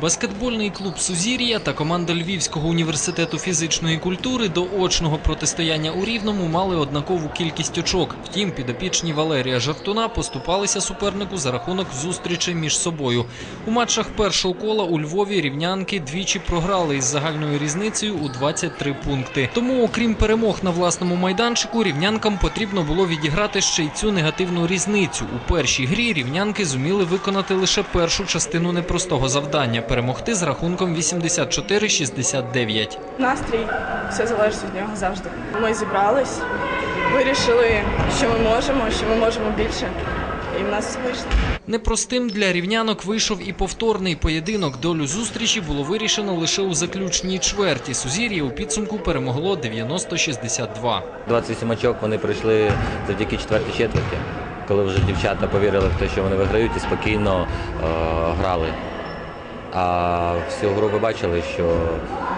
Баскетбольний клуб Сузір'я та команда Львівського університету фізичної культури до очного протистояння у Рівному мали однакову кількість очок. Втім, підопічні Валерія Жартуна поступалися супернику за рахунок зустрічей між собою. У матчах першого кола у Львові рівнянки двічі програли із загальною різницею у 23 пункти. Тому, окрім перемог на власному майданчику, рівнянкам потрібно було відіграти ще й цю негативну різницю. У першій грі рівнянки зуміли виконати лише першу частину непростого завдання перемогти з рахунком 84-69. Настрій, все залежить від нього завжди. Ми зібрались, вирішили, що ми можемо, що ми можемо більше, і в нас все вийшло. Непростим для рівнянок вийшов і повторний поєдинок. Долю зустрічі було вирішено лише у заключній чверті. Сузір'я у підсумку перемогло 90-62. 28 очок вони прийшли завдяки четвертій четверті, коли вже дівчата повірили в те, що вони виграють і спокійно е, грали. А всю гру ви бачили, що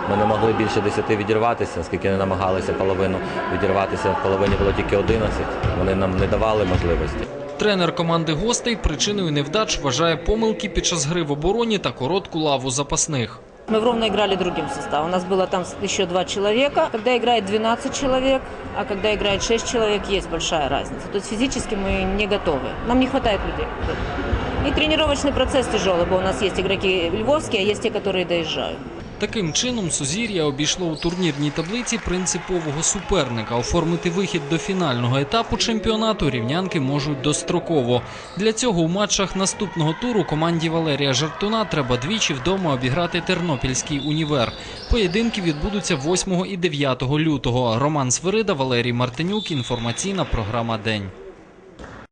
ми не могли більше 10 відірватися, оскільки не намагалися половину відірватися. В половині було тільки 11. Вони нам не давали можливості. Тренер команди гостей причиною невдач вважає помилки під час гри в обороні та коротку лаву запасних. Мы в Ровно играли другим составом. У нас было там еще два человека. Когда играет 12 человек, а когда играет 6 человек, есть большая разница. То есть физически мы не готовы. Нам не хватает людей. И тренировочный процесс тяжелый, бо у нас есть игроки львовские, а есть те, которые доезжают. Таким чином, Сузір'я обійшло у турнірній таблиці принципового суперника. Оформити вихід до фінального етапу чемпіонату рівнянки можуть достроково. Для цього у матчах наступного туру команді Валерія Жартуна треба двічі вдома обіграти Тернопільський універ. Поєдинки відбудуться 8 і 9 лютого. Роман Свирида, Валерій Мартинюк. Інформаційна програма День.